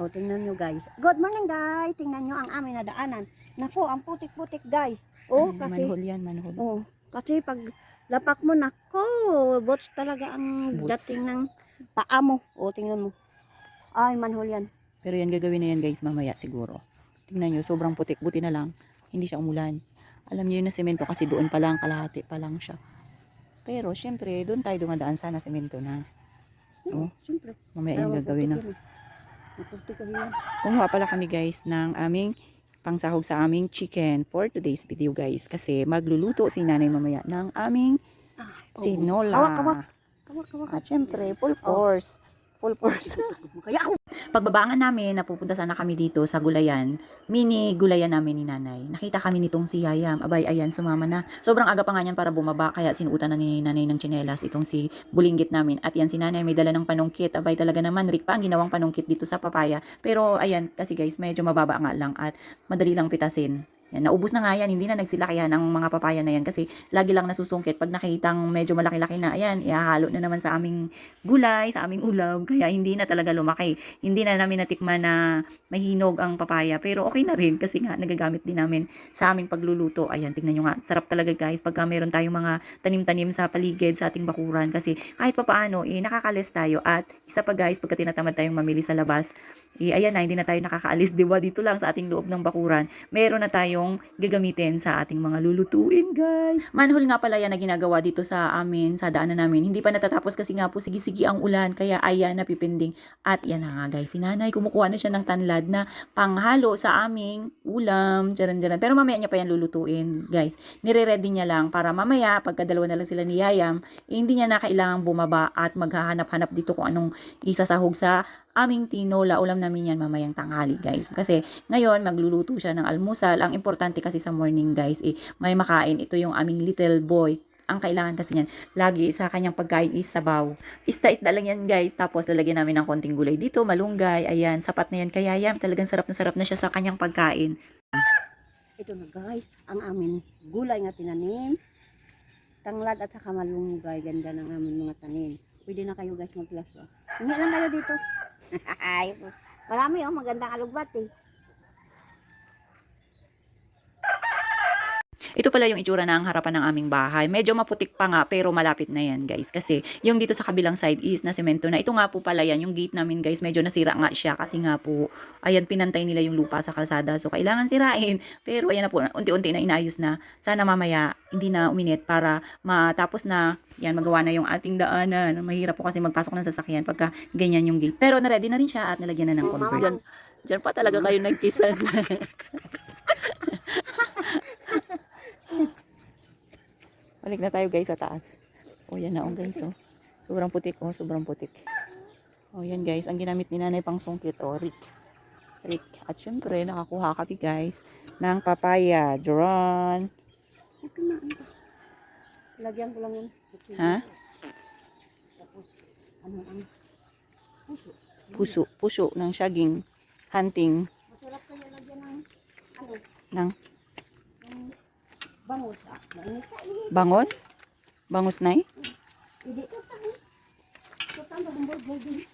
O, tingnan nyo guys. Good morning guys. Tingnan nyo ang aming nadaanan. Naku, ang putik-putik guys. O, Ay, kasi, Manhole yan, manhole. o, kasi pag lapak mo, nako, bots talaga ang Boots. dating ng paa mo. O, tingnan mo. Ay, manhol yan. Pero yan gagawin na yan guys mamaya siguro. Tingnan nyo, sobrang putik. Buti na lang, hindi siya umulan. Alam niyo yun na semento kasi doon pa lang, kalahati pa lang siya. Pero syempre, doon tayo dumadaan sana semento na. Oo, Oh. siyempre. Mamaya yung gagawin na. Yan. Kumuha pala kami guys ng aming pangsahog sa aming chicken for today's video guys. Kasi magluluto si nanay mamaya ng aming Ah, tinola. Kawak, kawak. Kawak, kawak. At syempre, full force. Full force. Kaya ako. Pagbabangan namin, napupunta sana kami dito sa gulayan. Mini gulayan namin ni nanay. Nakita kami nitong si Yayam. Abay, ayan, sumama na. Sobrang aga pa nga niyan para bumaba. Kaya sinuutan na ni nanay ng tsinelas itong si bulinggit namin. At yan, si nanay may dala ng panungkit. Abay, talaga naman, Rick pa ang ginawang panungkit dito sa papaya. Pero ayan, kasi guys, medyo mababa nga lang at madali lang pitasin. Yan, naubos na nga yan, hindi na nagsilakihan ang mga papaya na yan kasi lagi lang nasusungkit. Pag nakitang medyo malaki-laki na, ayan, ihahalo na naman sa aming gulay, sa aming ulam, kaya hindi na talaga lumaki. Hindi na namin natikman na may hinog ang papaya, pero okay na rin kasi nga nagagamit din namin sa aming pagluluto. Ayan, tingnan nyo nga, sarap talaga guys pagka meron tayong mga tanim-tanim sa paligid sa ating bakuran kasi kahit papaano, eh, nakakalis tayo at isa pa guys, pagka tinatamad tayong mamili sa labas, eh, ayan na, hindi na tayo nakakaalis, di ba? Dito lang sa ating loob ng bakuran, meron na tayong gagamitin sa ating mga lulutuin, guys. Manhole nga pala yan na ginagawa dito sa amin, sa daanan namin. Hindi pa natatapos kasi nga po, sige-sige ang ulan, kaya ayan, napipinding. At yan na nga, guys. Si nanay, kumukuha na siya ng tanlad na panghalo sa aming ulam, jaran-jaran. Pero mamaya niya pa yan lulutuin, guys. Nire-ready niya lang para mamaya, pagka dalawa na lang sila ni Yayam, eh, hindi niya na kailangang bumaba at maghahanap-hanap dito kung anong isasahog sa aming tinola. Ulam namin yan mamayang tanghali, guys. Kasi ngayon, magluluto siya ng almusal. Ang importante kasi sa morning, guys, eh, may makain. Ito yung aming little boy. Ang kailangan kasi niyan, lagi sa kanyang pagkain is sabaw. Isda-isda lang yan, guys. Tapos, lalagyan namin ng konting gulay dito, malunggay. Ayan, sapat na yan. Kaya yan, talagang sarap na sarap na siya sa kanyang pagkain. Ito na guys, ang amin gulay nga tinanim. Tanglad at saka malunggay. Ganda ng amin mga tanim. Pwede na kayo guys mag-plus. Oh. Hingi lang kayo dito. Marami oh, magandang alugbat eh. Ito pala yung itsura ng harapan ng aming bahay. Medyo maputik pa nga pero malapit na yan guys. Kasi yung dito sa kabilang side is na semento na. Ito nga po pala yan. Yung gate namin guys medyo nasira nga siya. Kasi nga po ayan pinantay nila yung lupa sa kalsada. So kailangan sirain. Pero ayan na po unti-unti na inayos na. Sana mamaya hindi na uminit para matapos na yan magawa na yung ating daanan. Mahirap po kasi magpasok ng sasakyan pagka ganyan yung gate. Pero na-ready na rin siya at nalagyan na ng convert. diyan pa talaga kayo nagkisan. Balik na tayo guys sa taas. O yan na oh guys oh. Sobrang putik oh, sobrang putik. O yan guys, ang ginamit ni nanay pang sungkit oh, Rick. Rick. At syempre, nakakuha kami guys ng papaya. Ano ba? Lagyan ko lang yan. Ha? Ano puso. Puso. Puso ng saging. Hunting. Masarap kaya lagyan ng ano, Ng Bangos. Bangos? Bangos na eh? Hindi ko eh. tanong. Ko tanong, bumbol, bumbol.